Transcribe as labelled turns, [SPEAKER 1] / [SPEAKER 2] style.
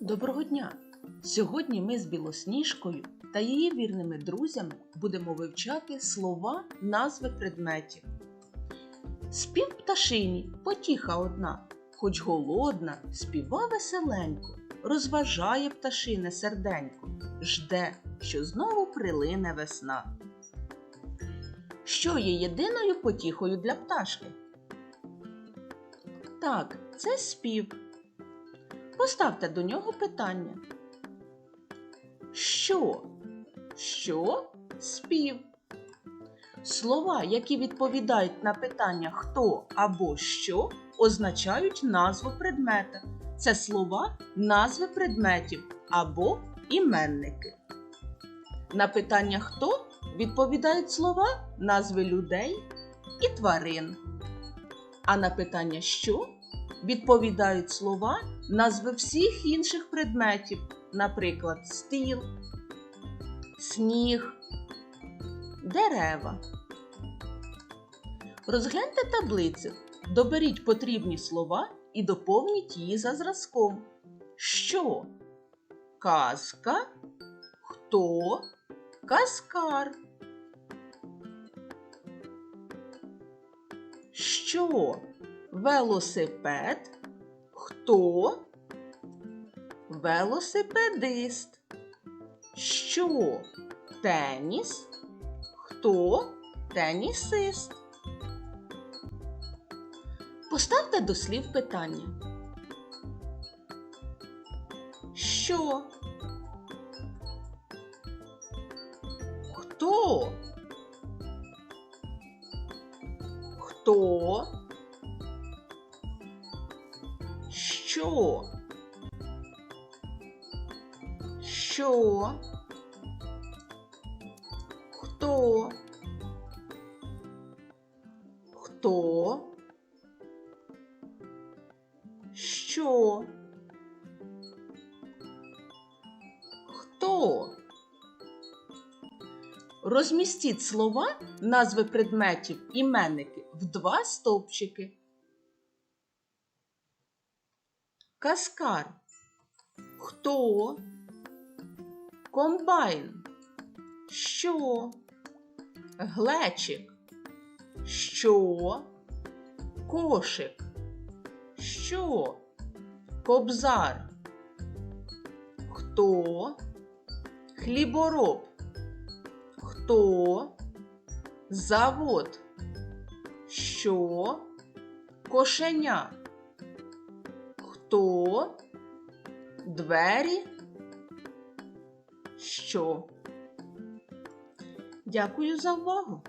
[SPEAKER 1] Доброго дня! Сьогодні ми з Білосніжкою та її вірними друзями будемо вивчати слова назви предметів. Спів пташині, потіха одна, хоч голодна, співа веселенько, розважає пташине серденько, жде, що знову прилине весна. Що є єдиною потіхою для пташки? Так, це спів. Поставте до нього питання. Що? Що? Спів. Слова, які відповідають на питання хто або що, означають назву предмета. Це слова назви предметів або іменники. На питання хто відповідають слова назви людей і тварин. А на питання що відповідають слова назви всіх інших предметів, наприклад, стіл, сніг, дерева. Розгляньте таблицю, доберіть потрібні слова і доповніть її за зразком. Що? Казка, хто, каскар. Що? Велосипед? Хто? Велосипедист. Що? Теніс? Хто? Тенісист. Поставте до слів питання. Що? Хто? Хто? Що? Що? Хто? Хто? Що? Хто? Розмістіть слова, назви предметів, іменники в два стовпчики. Каскар. Хто? Комбайн. Що? Глечик. Що? Кошик. Що? Кобзар. Хто? Хлібороб. Хто? Завод. Що? Кошеня. Хто? Двері? Що? Дякую за увагу!